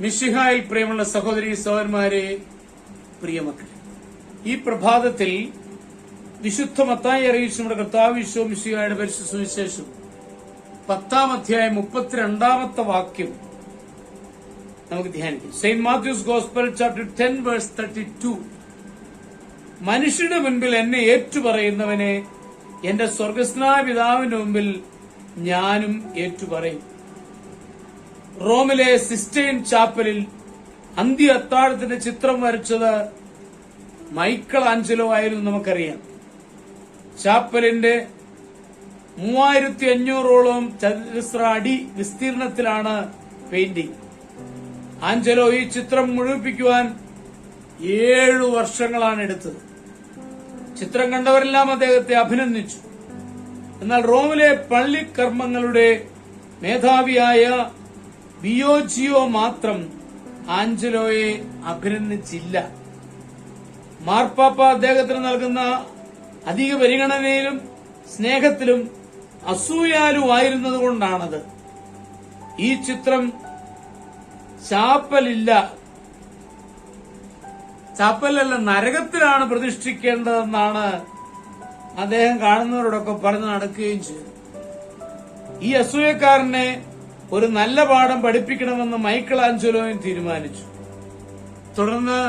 മിഷിഹായിൽ പ്രിയമുള്ള സഹോദരി സഹോദരന്മാരെ പ്രിയമക്കളെ ഈ പ്രഭാതത്തിൽ വിശുദ്ധ മത്തായി അറിയിച്ചു നമ്മുടെ കർത്താവ് വിശ്വ മിഷിഹായുടെ പരിശുദ്ധ സുവിശേഷം പത്താം അധ്യായം മുപ്പത്തിരണ്ടാമത്തെ വാക്യം നമുക്ക് ധ്യാനിക്കാം. Saint Matthew's gospel chapter ten verse thirty two. മനുഷ്യരുടെ മുൻപിൽ എന്നെ ഏറ്റുപറയുന്നവനെ എന്റെ സ്വർഗസ്നായ പിതാവിന്റെ മുമ്പിൽ ഞാനും ഏറ്റുപറയും. റോമിലെ സിസ്റ്റൈൻ ചാപ്പലിൽ അന്ത്യ അത്താഴത്തിന്റെ ചിത്രം വരച്ചത് മൈക്കിൾ ആഞ്ചലോ ആയിരുന്നു നമുക്കറിയാം. ചാപ്പലിന്റെ മൂവായിരത്തി അഞ്ഞൂറോളം ചതുരശ്ര അടി വിസ്തീർണത്തിലാണ് പെയിന്റിംഗ് ആഞ്ചലോ ഈ ചിത്രം മുഴുവിപ്പിക്കുവാൻ ഏഴു വർഷങ്ങളാണ് എടുത്തത്. ചിത്രം കണ്ടവരെല്ലാം അദ്ദേഹത്തെ അഭിനന്ദിച്ചു. എന്നാൽ റോമിലെ പള്ളിക്കർമ്മങ്ങളുടെ മേധാവിയായ ബിയോജിയോ മാത്രം ആഞ്ചലോയെ അഭിനന്ദിച്ചില്ല. മാർപ്പാപ്പ അദ്ദേഹത്തിന് നൽകുന്ന അധിക പരിഗണനയിലും സ്നേഹത്തിലും അസൂയാലുമായിരുന്നതുകൊണ്ടാണത് ഈ ചിത്രം ചാപ്പലില്ല ചാപ്പലല്ല നരകത്തിലാണ് പ്രതിഷ്ഠിക്കേണ്ടതെന്നാണ് അദ്ദേഹം കാണുന്നവരോടൊക്കെ പറഞ്ഞു നടക്കുകയും ചെയ്തു. ഈ അസൂയക്കാരനെ ഒരു നല്ല പാഠം പഠിപ്പിക്കണമെന്ന് മൈക്കിൾ ആഞ്ചലോയും തീരുമാനിച്ചു. തുടർന്ന്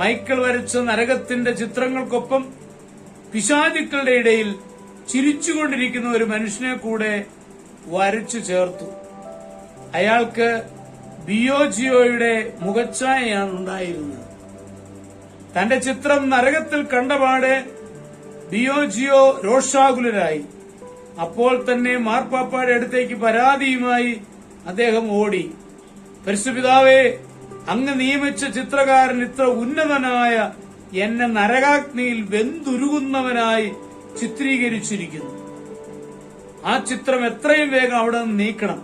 മൈക്കിൾ വരച്ച നരകത്തിന്റെ ചിത്രങ്ങൾക്കൊപ്പം പിശാചുക്കളുടെ ഇടയിൽ ചിരിച്ചുകൊണ്ടിരിക്കുന്ന ഒരു മനുഷ്യനെ കൂടെ വരച്ചു ചേർത്തു. അയാൾക്ക് ബിയോജിയോയുടെ മുഖച്ഛായയാണ് ഉണ്ടായിരുന്നത്. തന്റെ ചിത്രം നരകത്തിൽ കണ്ടപാടെ ബിയോജിയോ രോഷാകുലരായി. അപ്പോൾ തന്നെ മാർപ്പാപ്പയുടെ അടുത്തേക്ക് പരാതിയുമായി അദ്ദേഹം ഓടി. പരിശുപിതാവേ അങ്ങ് നിയമിച്ച ചിത്രകാരൻ ഇത്ര ഉന്നതനായ എന്നെ നരകാഗ്നിയിൽ വെന്തുരുകുന്നവനായി ചിത്രീകരിച്ചിരിക്കുന്നു. ആ ചിത്രം എത്രയും വേഗം അവിടെ നിന്ന് നീക്കണം.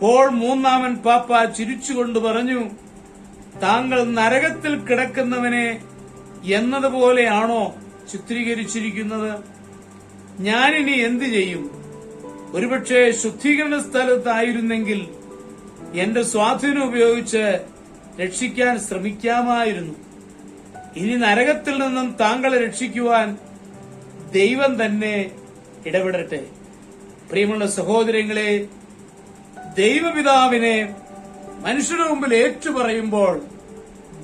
പോൾ മൂന്നാമൻ പാപ്പ ചിരിച്ചുകൊണ്ട് പറഞ്ഞു താങ്കൾ നരകത്തിൽ കിടക്കുന്നവനെ എന്നതുപോലെയാണോ ചിത്രീകരിച്ചിരിക്കുന്നത്? ഞാനിനി എന്തു ചെയ്യും? ഒരുപക്ഷെ ശുദ്ധീകരണ സ്ഥലത്തായിരുന്നെങ്കിൽ എന്റെ സ്വാധീനം ഉപയോഗിച്ച് രക്ഷിക്കാൻ ശ്രമിക്കാമായിരുന്നു. ഇനി നരകത്തിൽ നിന്നും താങ്കളെ രക്ഷിക്കുവാൻ ദൈവം തന്നെ ഇടപെടട്ടെ. പ്രിയമുള്ള സഹോദരങ്ങളെ ദൈവപിതാവിനെ മനുഷ്യരുടെ മുമ്പിൽ ഏറ്റുപറയുമ്പോൾ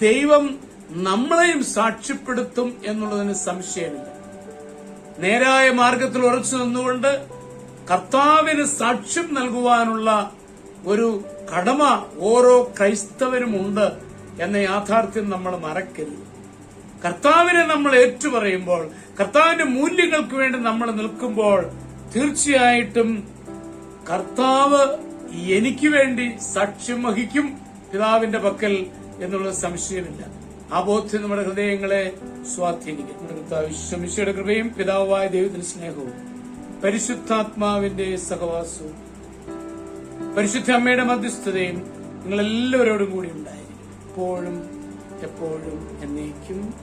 ദൈവം നമ്മളെയും സാക്ഷ്യപ്പെടുത്തും എന്നുള്ളതിന് സംശയമില്ല. നേരായ മാർഗത്തിൽ ഉറച്ചു നിന്നുകൊണ്ട് കർത്താവിന് സാക്ഷ്യം നൽകുവാനുള്ള ഒരു കടമ ഓരോ ക്രൈസ്തവനുമുണ്ട് എന്ന യാഥാർത്ഥ്യം നമ്മൾ മറക്കരുത്. കർത്താവിനെ നമ്മൾ ഏറ്റുപറയുമ്പോൾ കർത്താവിന്റെ മൂല്യങ്ങൾക്ക് വേണ്ടി നമ്മൾ നിൽക്കുമ്പോൾ തീർച്ചയായിട്ടും കർത്താവ് എനിക്ക് വേണ്ടി സാക്ഷ്യം വഹിക്കും പിതാവിന്റെ പക്കൽ എന്നുള്ള സംശയമില്ല. ആ ബോധ്യം നമ്മുടെ ഹൃദയങ്ങളെ സ്വാധീനിക്കും കൃപയും പിതാവായ ദൈവത്തിന്റെ സ്നേഹവും പരിശുദ്ധാത്മാവിന്റെ സഹവാസവും പരിശുദ്ധ അമ്മയുടെ മധ്യസ്ഥതയും നിങ്ങളെല്ലാവരോടും കൂടി ഉണ്ടായിരിക്കും. എപ്പോഴും എപ്പോഴും എന്നേക്കും.